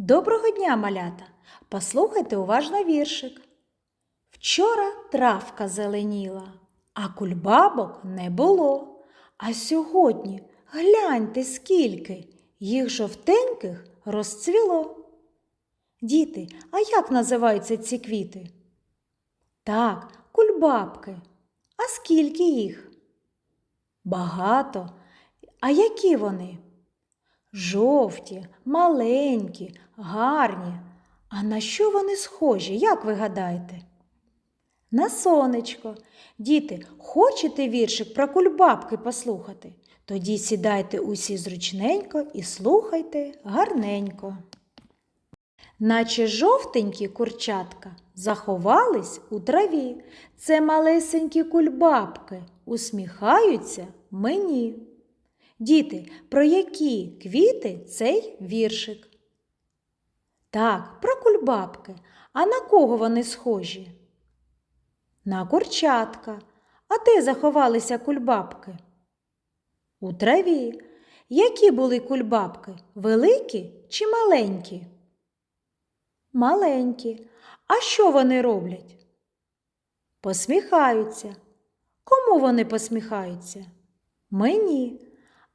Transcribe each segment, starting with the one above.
Доброго дня, малята! Послухайте уважно віршик. Вчора травка зеленіла, а кульбабок не було. А сьогодні гляньте, скільки їх жовтеньких розцвіло. Діти, а як називаються ці квіти? Так, кульбабки. А скільки їх? Багато. А які вони? Жовті, маленькі, гарні. А на що вони схожі, як ви гадаєте? На сонечко. Діти, хочете віршик про кульбабки послухати? Тоді сідайте усі зручненько і слухайте гарненько. Наче жовтенькі курчатка заховались у траві. Це малесенькі кульбабки усміхаються мені. Діти, про які квіти цей віршик? Так, про кульбабки. А на кого вони схожі? На курчатка. А де заховалися кульбабки? У траві. Які були кульбабки? Великі чи маленькі? Маленькі. А що вони роблять? Посміхаються. Кому вони посміхаються? Мені.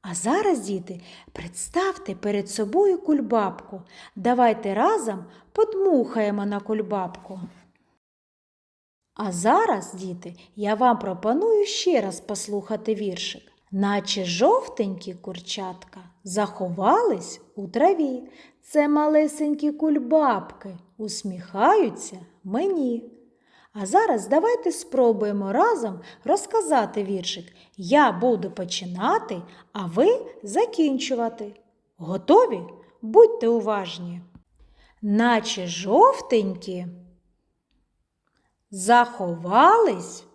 А зараз, діти, представте перед собою кульбабку. Давайте разом подмухаємо на кульбабку. А зараз, діти, я вам пропоную ще раз послухати віршик. Наче жовтенькі курчатка заховались у траві. Це малесенькі кульбабки усміхаються мені. А зараз давайте спробуємо разом розказати віршик. Я буду починати, а ви закінчувати. Готові? Будьте уважні. Наче жовтенькі заховались.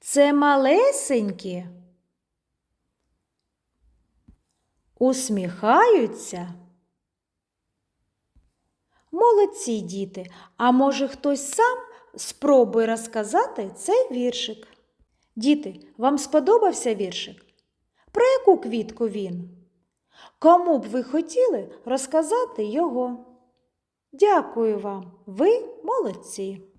Це малесенькі. Усміхаються. Молодці діти, а може хтось сам спробує розказати цей віршик. Діти, вам сподобався віршик? Про яку квітку він? Кому б ви хотіли розказати його? Дякую вам, ви молодці.